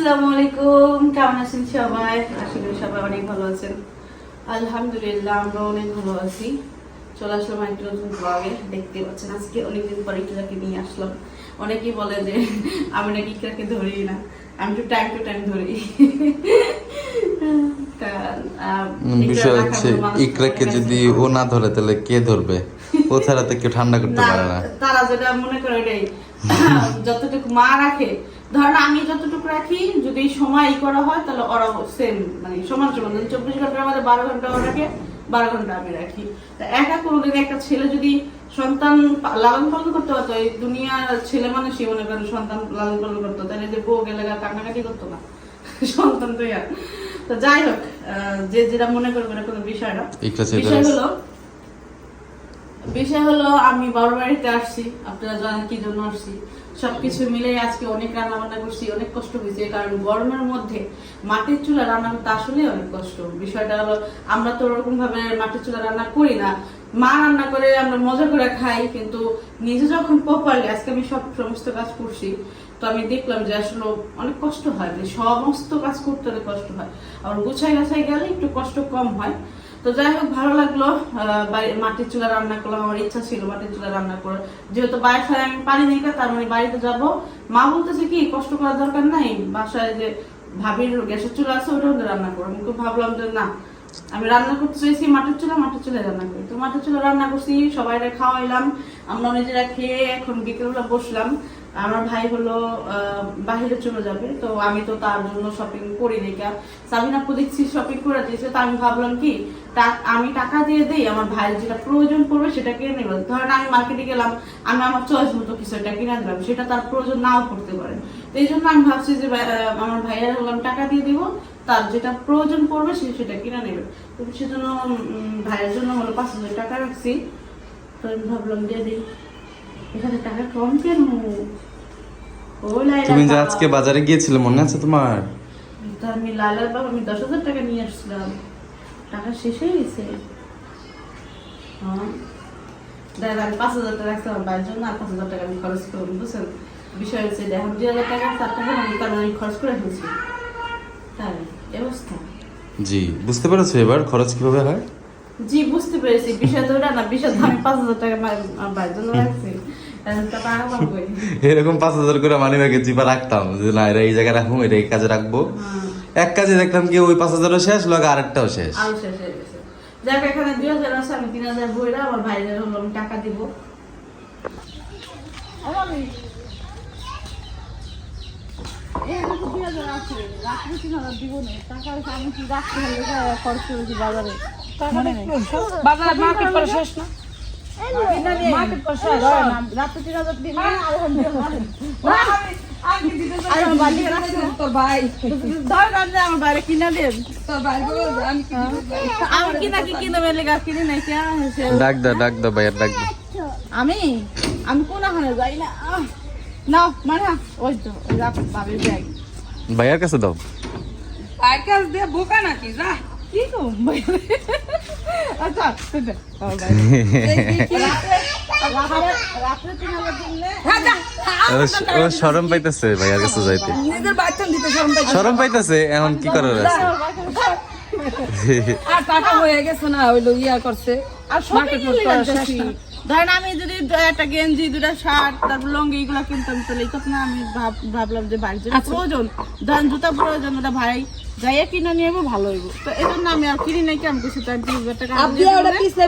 আসসালামু আলাইকুম কেমন আছেন সবাই? আশা করি সবাই অনেক ভালো আছেন। আলহামদুলিল্লাহ আমরা অনেক ভালো আছি। চলে আসলাম একটু নতুন ব্লগে দেখতে পাচ্ছেন আজকে অনেকদিন পর ইকরাকে নিয়ে আসলাম। অনেকেই বলে যে আমি নাকি ইকরাকে ধরি না। আমি টাইম টু টাইম ধরি বিষয় হচ্ছে ইকরাকে যদি ও না ধরে তাহলে কে ধরবে? ও ছাড়া তো কেউ ঠান্ডা করতে পারে না। তারা যেটা মনে করে এটাই যতটুকু মা রাখে ধরেন আমি যতটুকু রাখি যদি সময় করা হয় তাহলে ওরা সেম মানে সমান সমান যদি চব্বিশ ঘণ্টার মধ্যে বারো ঘণ্টা ওরা রাখে বারো ঘণ্টা আমি রাখি। তা একা কোনোদিন একটা ছেলে যদি সন্তান লালন পালন করতে পারতো এই দুনিয়ার ছেলে মানুষই মনে করেন সন্তান লালন পালন করতো তাহলে যে বউ গেলে গা কান্নাকাটি করতো না। সন্তান তো ইয়া। তো যাই হোক যে যেটা মনে করবে না কোনো বিষয় না। বিষয় হলো বিষয় হলো আমি বড় বাড়িতে আসছি আপনারা জানেন কি জন্য আসছি। সবকিছু মিলে আজকে অনেক রান্না বান্না করছি, অনেক কষ্ট হয়েছে, কারণ গরমের মধ্যে মাটির চুলা রান্না করতে আসলে অনেক কষ্ট। বিষয়টা হলো, আমরা তো ওরকম ভাবে মাটির চুলা রান্না করি না। মা রান্না করে, আমরা মজা করে খাই, কিন্তু নিজে যখন প্রপারলি আজকে আমি সব সমস্ত কাজ করছি, তো আমি দেখলাম যে আসলে অনেক কষ্ট হয় যে সমস্ত কাজ করতে অনেক কষ্ট হয়। আর গুছাই গাছাই গেলে একটু কষ্ট কম হয়। তো যাই হোক, ভালো লাগল মাটির চুলা রান্না করলাম, আমার ইচ্ছা ছিল মাটির চুলা রান্না করার। যেহেতু বাইরে বাসায় আমি পারি নি তার মানে বাড়িতে যাব। মা বলতেছে কি, কষ্ট করার দরকার নাই, বাসায় যে ভাবির গ্যাসের চুলা আছে ওটা রান্না করো। আমি ভাবলাম যে না আমি রান্না করতে চাইছি, মাটির চুলা মাটির চুলা রান্না করি। তো মাটির চুলা রান্না করছি সবাই খাওয়াইলাম, আমরা নিজেরা খেয়ে এখন বিকেলবেলা বসলাম। আমার ভাই হলো বাহিরে চলে যাবে, তো আমি তো তার জন্য শপিং করি কা, সাবিনা আপু দেখছি শপিং করে দিয়েছে, তো আমি ভাবলাম কি আমি টাকা দিয়ে দিই, আমার ভাইয়ের যেটা প্রয়োজন পড়বে সেটা কিনে নেব। ধরেন আমি মার্কেটে গেলাম, আমি আমার চয়েস মতো কিছু একটা কিনে দিলাম সেটা তার প্রয়োজন নাও করতে পারে। তো এই জন্য আমি ভাবছি যে আমার ভাইয়ের হলাম টাকা দিয়ে দিব তার যেটা প্রয়োজন পড়বে সে সেটা কিনে নেবে। তো সেজন্য ভাইয়ের জন্য হলো পাঁচ হাজার টাকা রাখছি। তো আমি ভাবলাম দিয়ে দিই। এখানে টাকা কম কেন? তুমি যে আজকে বাজারে গিয়েছিলে মনে আছে তোমার? তো আমি লালার বাবা আমি দশ হাজার টাকা নিয়ে আসছিলাম। টাকা শেষ হয়ে গেছে। হ্যাঁ। আমি পাঁচ হাজার টাকা রাখছিলাম বাইরের জন্য আর পাঁচ হাজার টাকা আমি খরচ করব বুঝছেন? বিষয় হচ্ছে এখন দুই হাজার টাকা চার টাকা আমি তার মানে আমি খরচ করে ফেলছি। তাই। জি বুঝতে পেরেছ এবার খরচ কীভাবে হয়? জি বুঝতে পেরেছি। বিষয় তো না বিষয় আমি পাঁচ হাজার টাকা বাইরের জন্য রাখছি। এরকম পাঁচ হাজার করে মানি ব্যাগে জিপা রাখতাম। যে না এটা এই জায়গায় রাখব এটা এই কাজে রাখব। হ্যাঁ। এক কাজে দেখলাম কি ওই পাঁচ হাজারও শেষ লাগে আরেকটাও শেষ। আরও শেষ হয়ে গেছে। যাক এখানে দুই হাজার আছে আমি তিন হাজার বইরা আমার ভাইদের হলো আমি টাকা দিব। বাজারে? মার্কেট করে শেষ না? মার্কেট করে শেষ। তোর ভাই। আমার বাইরে কিনা দেন। ডাক দাও ডাক দাও ভাইয়ের ডাক দাও আমি? আমি কোন যাই না? নাও মানে ওই তো রাখো বাবির ব্যাগ। ভাইয়ার কাছে দাও। ভাইয়ের কাছ দিয়ে বোকা নাকি? যা কি গো আচ্ছা হাজার দিলে হ্যাঁ, যা। ও- ও শরম পাইতেছে ভাইয়ার কাছে যাইতে। শরম পাইতেছে। এখন কি করার আছে? আর টাকা হয়ে গেছে না ওইলো ইয়া করছে। আর ধরেন আমি যদি একটা গেঞ্জি দুটা শার্ট তারপর লঙ্গি এগুলো কিনতাম তাহলে কথা আমি ভাব- ভাবলাম যে ভাইয়ের জন্য আচ্ছা। প্রয়োজন ধরেন জুতা প্রয়োজন ওটা ভাই যাইয়া কিনে নিয়ে যাব ভালো হইব। তো এই জন্য আমি আর কিনি নাই কি আমি কিছু তার তিন হাজার টাকা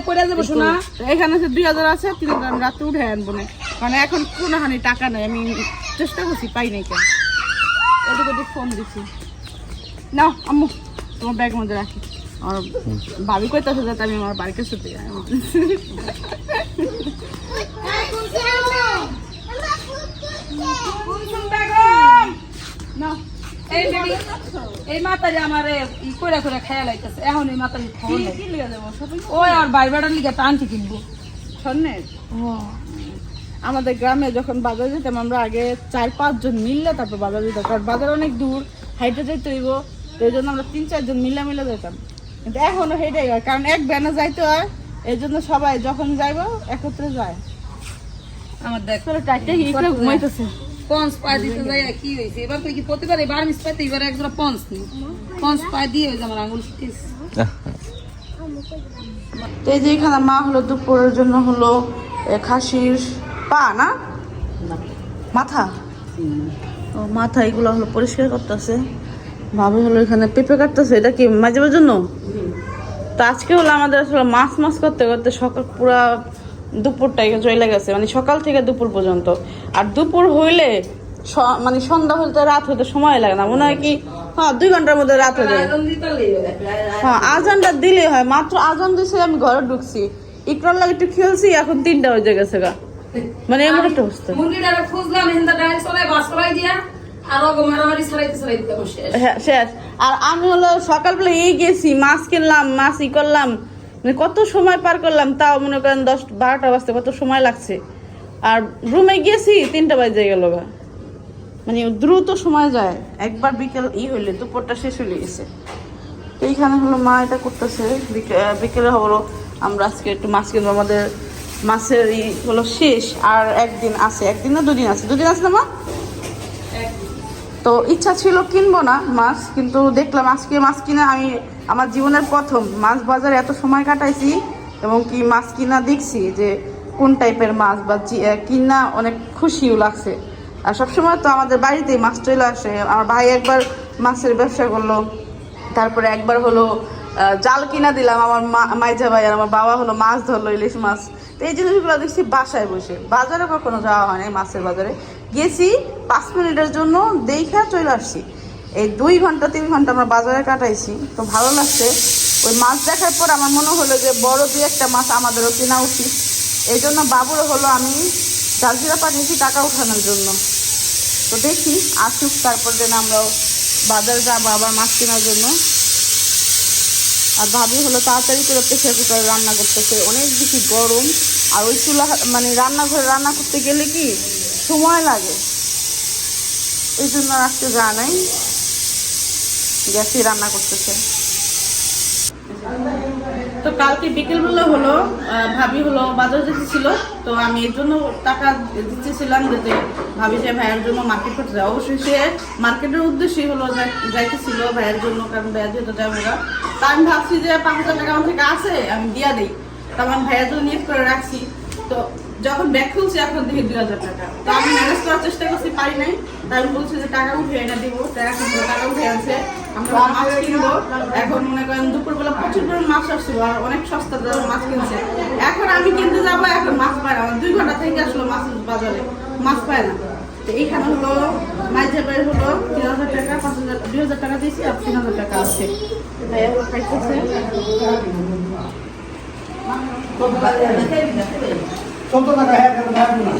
পড়ে যাব শোনা। এখানে আছে দুই হাজার আছে তিন হাজার আমি রাতে উঠে আনব না মানে এখন কোনো হানি টাকা নাই আমি চেষ্টা করছি পাই নাই কেন? এদিক ফোন দিচ্ছি। নাও আম্মু তোমার ব্যাগ মধ্যে রাখি। আর ভাবি কইতাছে যাতে আমি আমার বাড়িতে শুতে যাই কুলসুম বেগম নাও এই বেবি এই মাতারি আমারে ই করে করে খেয়াল আইতেছে এখন এই মাতারি ফোন কি যাব? আর ভাই বেড়ার লিগে টানটি কিনবো। স্বর্ণের? আমাদের গ্রামে যখন বাজার যেতাম আমরা আগে চার পাঁচজন মিললে তারপর বাজার যেতাম। কারণ বাজার অনেক দূর হাইটে যাইতে হইব। তো এই জন্য আমরা তিন চারজন মিলে মিলে যেতাম। কিন্তু এখনও হেঁটেই হয় কারণ এক ব্যানে যাইতে হয় এই জন্য সবাই যখন যাইবো একত্রে যায়। আমার দেখ ঘুমাইতেছে। পঞ্চ পায় দিতে যাই কি হয়েছে? এবার তো কি প্রতিবারে বার মিস পাইতে এবার একজোড়া পঞ্চ নেই পঞ্চ পায় দিয়ে হয়েছে আমার আঙুল ফুটেছে তো এই যে এখানে মা হলো দুপুরের জন্য হলো এ, খাসির পা না? মাথা? ও মাথা এগুলো হলো পরিষ্কার করতেছে। ভাবে হলো এখানে পেঁপে কাটতেছে এটা কি মাঝে জন্য? তো আজকে হলো আমাদের আসলে মাছ মাছ করতে করতে সকাল পুরা দুপুরটাই চলে গেছে মানে সকাল থেকে দুপুর পর্যন্ত। আর দুপুর হইলে মানে সন্ধ্যা হইতে রাত হইতে সময় লাগে না মনে হয় কি হ্যাঁ দুই ঘণ্টার মধ্যে রাত হয়ে যায়। হ্যাঁ আজানটা দিলে হয় মাত্র আজান দিছে আমি ঘরে ঢুকছি। ইকরার লাগে একটু খেলছি এখন তিনটা হয়ে গেছে গা। মানে এমন একটা অবস্থা। হ্যাঁ, শেষ। আর আমি হলো সকালবেলা এই গেছি মাছ কিনলাম মাছ ই করলাম মানে কত সময় পার করলাম তাও মনে করেন দশ বারোটা বাজতে কত সময় লাগছে। আর রুমে গিয়েছি তিনটা বাজে গেল বা মানে দ্রুত সময় যায়। একবার বিকেল ই হইলে দুপুরটা শেষ হয়ে গেছে। তো এইখানে হলো মা এটা করতেছে বিকে- বিকেলে হলো আমরা আজকে একটু মাছ কিনবো। আমাদের মাছের ই হলো শেষ আর একদিন আছে। একদিন না দুদিন আছে? দুদিন আছে না মা? তো ইচ্ছা ছিল কিনবো না মাছ কিন্তু দেখলাম আজকে মাছ কিনে আমি আমার জীবনের প্রথম মাছ বাজারে এত সময় কাটাইছি এবং কি মাছ কিনা দেখছি যে কোন টাইপের মাছ বা কিনা অনেক খুশিও লাগছে। আর সবসময় তো আমাদের বাড়িতেই মাছ চলে আসে। আমার ভাই একবার মাছের ব্যবসা করল, তারপরে একবার হলো জাল কিনা দিলাম আমার মা, মাইজা ভাই আর আমার বাবা হলো মাছ ধরলো, ইলিশ মাছ। তো এই জিনিসগুলো দেখছি বাসায় বসে। বাজারে কখনো যাওয়া হয় নাই মাছের বাজারে। গেছি পাঁচ মিনিটের জন্য দেখা চলে আসছি। এই দুই ঘণ্টা, তিন ঘণ্টা আমরা বাজারে কাটাইছি। তো ভালো লাগছে। ওই মাছ দেখার পর আমার মনে হলো যে বড় দুই একটা মাছ আমাদেরও কেনা উচিত। এই জন্য বাবুরও হলো আমি জালজিরা পাঠিয়েছি টাকা উঠানোর জন্য। তো দেখি, আসুক, তারপর যেন আমরাও বাজারে যাব আবার মাছ কেনার জন্য। আর ভাবি হলো তাড়াতাড়ি করে প্রেশার কুকারে রান্না করতেছে। অনেক বেশি গরম। আর ওই চুলা মানে রান্নাঘরে রান্না করতে গেলে কি? সময় লাগে। এই জন্য আর আজকে যা নাই। গ্যাসে রান্না করতেছে। তো কালকে বিকেলবেলা হলো ভাবি হলো, বাজার যেতেছিল, তো আমি এর জন্য টাকা দিতেছিলাম যাতে ভাবি যে ভাইয়ের জন্য মার্কেট করতে যায় অবশ্যই সে মার্কেটের উদ্দেশ্যই হলো যাই- যাইতেছিল ভাইয়ের জন্য, কারণ ভাইয়ের যেহেতু যাব না তা আমি ভাবছি যে পাঁচ হাজার টাকা আমার থেকে আছে, আমি দিয়া দিই। তো আমার ভাইয়ের জন্য নিয়ে করে রাখছি। তো যখন ব্যাগ খুলছি এখন দেখি দুই হাজার টাকা। তো আমি ম্যানেজ করার চেষ্টা করছি, পারি নাই। তাই আমি বলছি যে টাকা উঠে এটা দিব। তো এখন টাকা উঠে আছে। আমরা মাছ কিনবো। এখন মনে করেন দুপুরবেলা প্রচুর পরিমাণ মাছ আসছিল আর অনেক সস্তা দামে মাছ কিনছে। এখন আমি কিনতে যাব, এখন মাছ পায় না। দুই ঘণ্টা থেকে আসলো মাছ বাজারে। মাছ পায় না। তো এইখানে হলো মাইজেবের হলো, তিন হাজার টাকা, পাঁচ হাজার, দুই হাজার টাকা দিয়েছি আর তিন হাজার টাকা আছে। ভাইয়া খাইতেছে চোদ্দ টাকা হ্যাঁ কেন থাকবে না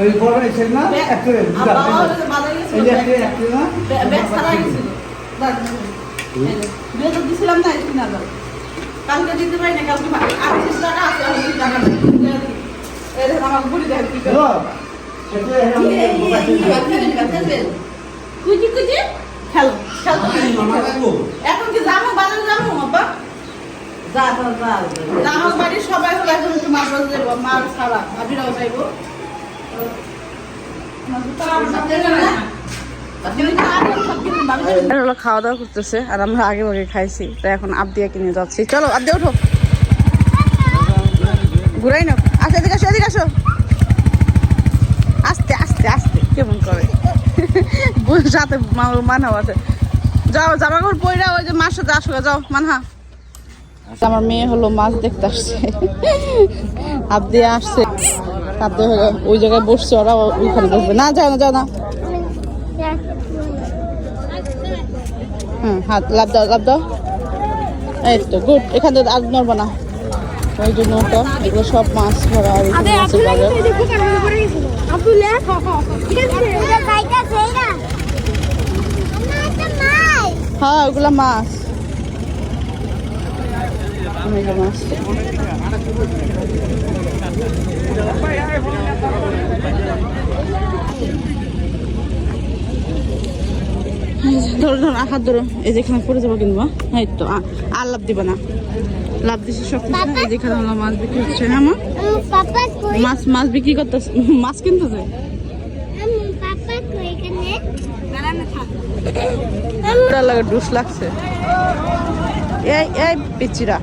ওই বড় এসে না এক করে আর বাবা হলো যে বাজারে গেছিল, এই যে না দিছিলাম না, হাজার কালকে দিতে পারি না, কালকে আটত্রিশ টাকা আছে, আর টাকা এই দেখুন, আমার বুড়ি দেখেন কি করে। কুচি, কুচি, খেলো, না, খেলো। এখন কি যাব বাজারে যাব আব্বা না, আমার বাড়ির সবাই হলো এখন একটু মাছ বাজারে যাব ছাড়া ভাবিরাও যাইবো। খাওয়া দাওয়া করতেছে আর আমরা আগে আগে খাইছি তো এখন আবদিয়া কিনে যাচ্ছি। চলো আবদিয়া ওঠো। ঘুরাই নাও। আসো এদিকে আসো এদিকে আসো। আস্তে আস্তে আস্তে কেমন করে? সাথে মানাও আছে। যাও জামা কাপড় পইরা ওই যে মার সাথে আসো যাও মানহা। আমার মেয়ে হলো মাছ দেখতে আসছে। হাত দিয়ে আসছে। আবদিয়া হলো ওই জায়গায় বসছে ওরা ওইখানে বসবে। না যাও না যাও না। হুম হাত লাভ দাও লাভ দাও। এই তো গুড এখান থেকে আর নড়বো না। ওই জন্য ওটা এগুলো সব মাছ ধরা আর মাছের বাজার। হ্যাঁ ওগুলো মাছ। ওগুলো মাছ ধরো ধরো হাত ধরো। এই যেখানে পড়ে যাব কিনবো এই তো আর লাভ দিবে না। লাভ দিছে সব এই যেখানে হলো মাছ বিক্রি হচ্ছে হ্যাঁ মাছ মাছ বিক্রি করতেছে। মাছ কিনতেছে? ওটা লাগে ডুস লাগছে। এই এই পিচিরা।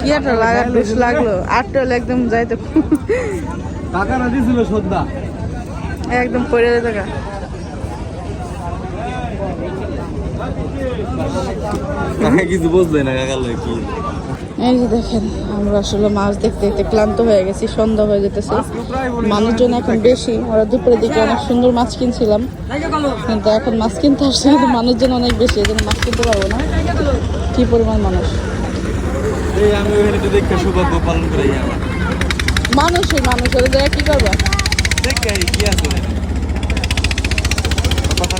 কি একটা লাগা লাগল? আটটা হলে একদম যাইতে টাকা না সদ্যা। একদম পড়ে যেত গা। কিছু বুঝলে না কাকা কি? এই যে দেখেন আমরা আসলে মাছ দেখতে দেখতে ক্লান্ত হয়ে গেছি সন্ধ্যা হয়ে যেতেছে। মানুষজন এখন বেশি আমরা দুপুরের দিকে অনেক সুন্দর মাছ কিনছিলাম। কিন্তু এখন মাছ কিনতে আসছে কিন্তু মানুষজন অনেক বেশি এই জন্য মাছ কিনতে পারব না। কি পরিমাণ মানুষ? এই আমি ওখানে তো দেখে সৌভাগ্য পালন করে মানুষই মানুষ ওদের জায়গায় কি করবা? দেখে কি আছে।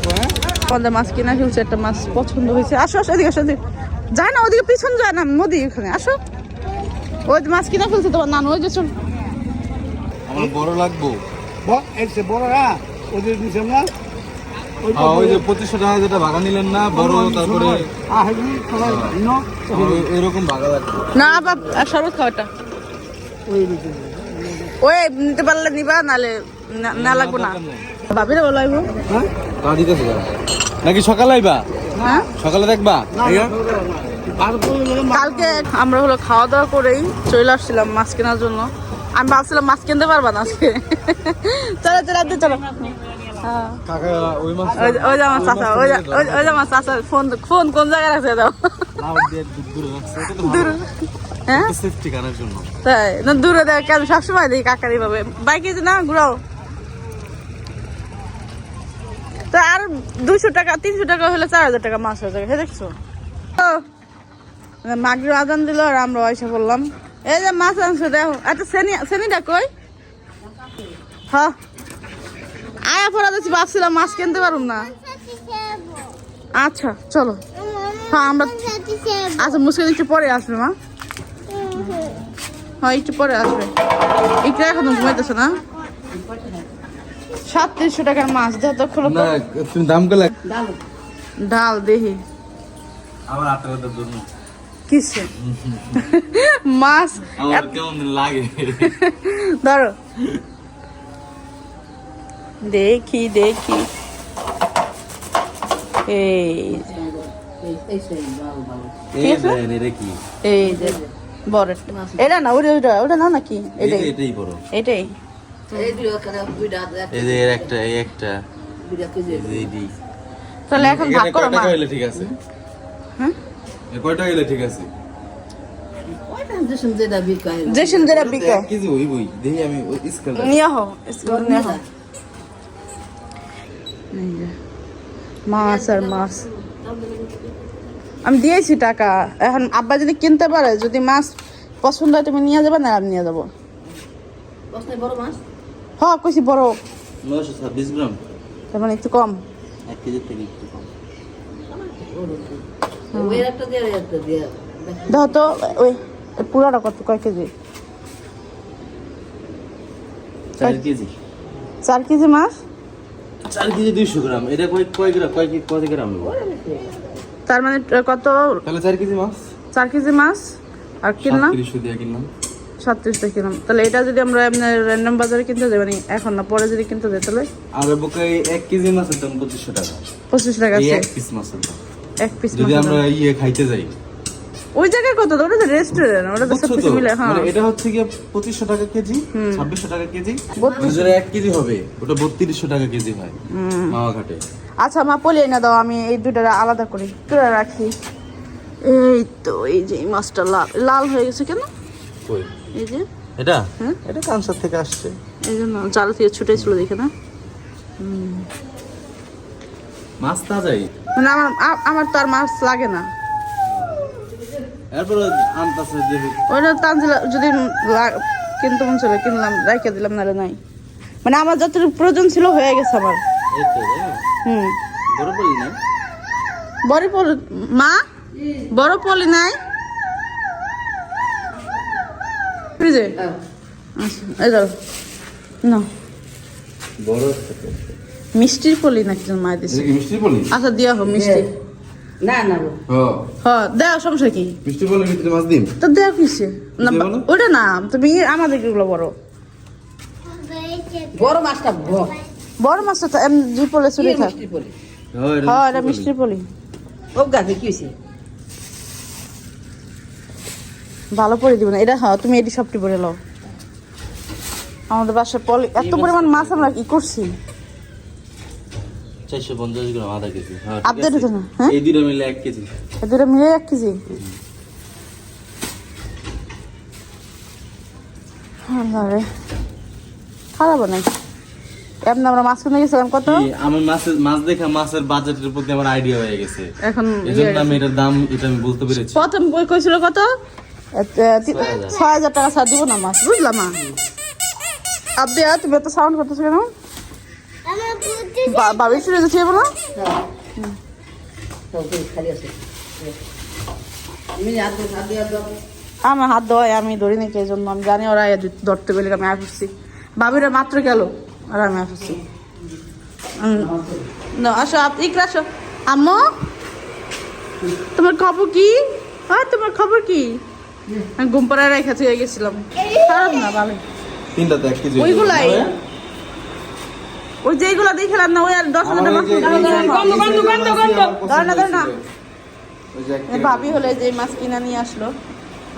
হ্যাঁ? আমাদের মাছ কিনা ফেলছে একটা মাছ পছন্দ হয়েছে। আসো আসো এদিকে আসো এদিকে। যায় না ওদিকে পিছন যায় না নদী ওখানে আসো। ওই মাছ কিনা ফেলছে তোমার নানু ওই যে চল। আমার বড় লাগবো। ব- এই সে বড়রা ওদের না? ওই যে পঁচিশশো টাকা যেটা ভাগা নিলেন না বড় তারপরে আহ এগুলি সবাই ভিন্ন আমার ওই- ওইরকম ভাগা না বাপ শরবত খাওয়াটা। ওই নিতে পারলে নিবা নালে না- না লাগবো না। ভাবিরে বলো আইবো। তা দিতেছে নাকি সকালে আইবা? হ্যাঁ? সকালে দেখবা? কালকে আমরা হলো খাওয়া দাওয়া করেই চলে আসছিলাম মাছ কেনার জন্য। আমি ভাবছিলাম মাছ কিনতে পারবা না আজকে। চলো চলো চলো। ওই যে- আমার ওই যে- আমার চাচা ফোন ফোন কোন জায়গায় রাখছে দাও হ্যাঁ? তাই না দূরে দেখ কেন? সবসময় দেখি কাকারি পাবে বাইকে যে না ঘুরাও। তো আর দুইশো টাকা তিনশো টাকা হলে চার হাজার টাকা মাছ হয়ে যাবে হে দেখছ? মাগরিব আদান দিল আর আমরা এসে বললাম এই যে মাছ আনছো দেখো একটা শ্রেণি শ্রেণীটা কই? হ্যাঁ আয়া পড়া দিচ্ছি ভাবছিলাম মাছ কিনতে পারুম না। আচ্ছা চলো। হ্যাঁ আমরা আচ্ছা মুসকিন একটু পরে আসবে মা। হ্যাঁ একটু পরে আসবে। একটু এখন ঘুমাইতেছে না। সাতত্রিশশো টাকার মাছ দেখ তো খোলো তুমি দাম করলে ডাল। দেহি। কিসে? মাছ। কেমন লাগে। ধরো। দেখি দেখি। এই এই দেন এটা কি? এই যে বড় এটা না ওটা ওটা ওটা না নাকি? এটাই। এটাই বড়। এটাই। এই যে এর একটা এই। তাহলে এখন ভাগ করো মা। ঠিক আছে? হ্যাঁ? ঠিক আছে? যেটা দেখি আমি স্কুল নিয়ে এই যে, মাছ আর মাছ। আমি দিয়েছি টাকা এখন আব্বা যদি কিনতে পারে যদি মাছ পছন্দ হয় তুমি নিয়ে যাবে না আমি নিয়ে যাব। হ্যাঁ কইছি বড়। নশো ছাব্বিশ গ্রাম। তার মানে একটু কম। এক কেজির থেকে একটু কম। দেখো তো ওই পুরাটা কত কয় কেজি? চার কেজি। চার কেজি মাছ? চার কেজি দুইশো গ্রাম। এটা কয় কয় গ্রাম কয় কত গ্রাম নেব? তার মানে কত? তাহলে চার কেজি মাছ। চার কেজি মাছ? আর কিনলাম? তিরিশশো দিয়ে কিনলাম। সাতত্রিশটা কিনলাম। তাহলে এটা যদি আমরা এমনি র্যান্ডম বাজারে কিনতে যাই মানে এখন না পরে যদি কিনতে যাই তাহলে? আর বুকে এক কেজি মাছের দাম পঁচিশশো টাকা। পঁচিশ টাকা এক পিস মাছের দাম। এক পিস যদি আমরা ইয়ে খাইতে যাই ওই জায়গায় কত? ওটা তো রেস্টুরেন্ট ওটা তো সব কিছু মিলে হ্যাঁ। মানে এটা হচ্ছে গিয়ে পঁচিশশো টাকা কেজি ছাব্বিশশো টাকা কেজি বত্রিশ। যেটা এক কেজি হবে ওটা বত্রিশশো টাকা কেজি হয় মাওয়া ঘাটে আচ্ছা মা পলিয়ে না দাও আমি এই দুটা আলাদা করি তুলে রাখি। এই তো এই যে মাছটা লাল লাল হয়ে গেছে কেন? কই? এই যে। এটা? হ্যাঁ? এটা কানসার থেকে আসছে। এই জন্য জাল থেকে ছুটে ছিল দেখে না। মাছ তাজাই মানে আমার আমার তো আর মাছ লাগে না। ওইটা তানজিলা যদি কিনতে মন ছিল কিনলাম রেখে দিলাম নাহলে নাই। মানে আমার যতটুকু প্রয়োজন ছিল হয়ে গেছে আমার। এই হুম। বড় বলি না বড় পলি মা? বড় পলি নাই? ফ্রিজে আচ্ছা এই ধরো। না বড় মিষ্টির পলি নাকি মায়ের দিছে? আচ্ছা দিয়া হোক মিষ্টি। না না হ্যাঁ হ্যাঁ সমস্যা কি? মিষ্টি বলে ভিতরে মাছ দিন তো দেও কিসে? না ওটা না তুমি আমাদেরগুলো বড়। বড় মাছটা বড়। বড় মাছটা তো এমনি জি পলে চুরি থাক। হ্যাঁ এটা মিষ্টি পলি। ও গাছে কি হয়েছে ভালো পরে দিব না এটা হ্যাঁ তুমি এটি সবটি পরে লও। আমাদের বাসায় পলি এত পরিমাণ মাছ আমরা কি করছি? চারশো পঞ্চাশ গ্রাম আধা কেজি। হ্যাঁ না হ্যাঁ? এই দুটো মিলে এক কেজি। এ দুটো মিলে এক কেজি? আরে খারাপ এমনি আমরা মাছ কিনে গেছিলাম কত? মাছের মাছ দেখা মাছের বাজেটের প্রতি আমার আইডিয়া হয়ে গেছে। এখন এই জন্য আমি এটার দাম এটা আমি বলতে পেরেছি। প্রথম বই কইছিল কত? তি- ছয় হাজার। টাকা ছাড় দিব না মাছ বুঝলাম আপনি তুমি এত সাউন্ড করতেছো কেন? আমার বুদ্ধি বা- বাবির চুড়ে যেতে যাব না। আমার হাত দেওয়ায় আমি ধরি নাকি এই জন্য? আমি জানি ওরা ধরতে পেলে আমি আসছি। বাবিরা মাত্র গেল আর আমি আসছি। আসো আপ- ইকরা আসো। আম্মু তোমার খবর কি? হ্যাঁ তোমার খবর কি? আমি ঘুম পাড়ায় রেখা থেকে গেছিলাম। খারাপ না ভালো। ওইগুলাই। ওই যেগুলো দেখলাম না ওই আর দশ হাজার টাকা গন্ধ, গন্ধ, গন্ধ, গন্ধ। ধর না, ধর না। এ ভাবি হলে যে মাছ কিনে নিয়ে আসলো।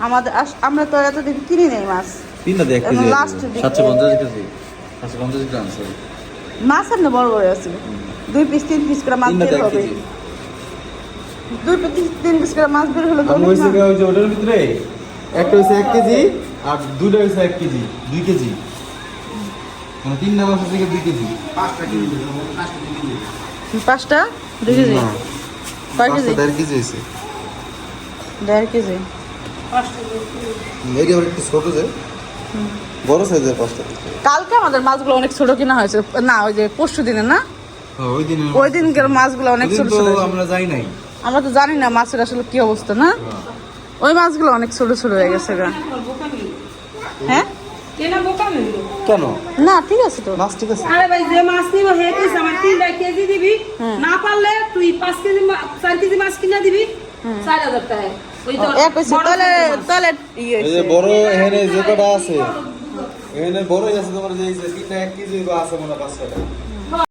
আমাদের আস- আমরা তো এতদিন কিনি নেই মাছ। মাছ এমনি বড় বড় আছে। দুই পিস তিন পিস করে মাছ বের হবে। কেজি। দুই পিস তিন পিস করে মাছ বের হলো তো আমি না। ওই যে ওটার ভিতরে একটা হয়েছে এক কেজি আর দুইটা হয়েছে এক কেজি দুই কেজি। মানে তিনটা মাছ আছে দুই কেজি? পাঁচটা দুই কেজি? কয় কেজি? পাঁচটা দেড় কেজি হয়েছে। দেড় কেজি। এটি আবার একটু ছোট যে বড় সাইজের পাঁচটা কালকে আমাদের মাছগুলো অনেক ছোট কিনা হয়েছে। না ওই যে পরশু দিনে না? হ্যাঁ, ওই দিন ওই দিনকার মাছগুলো অনেক ছোট ছোট আমরা যাই নাই। আমরা তো জানি না মাছের আসলে কি অবস্থা না? ওই মাছগুলো অনেক ছোট ছোট হয়ে গেছে গা। হ্যাঁ? কেনা বোকা মিললো কেন? না ঠিক আছে তো। মাছ ঠিক আছে। আরে ভাই যে মাছ নিব হে কইছে আমার তিনটা কেজি দিবি। না পারলে তুই পাঁচ কেজি মা- চার কেজি মাছ কিনা দিবি। চার হাজার টাকা ওই তো এক হয়েছে তলে কেজি। তাহলে ইয়ে এই যে বড় এখানে যে কটা আছে এখানে বড়ই আছে তোমার যে এই যে তিনটা এক আছে মনে হয় পাঁচ ছয়টা।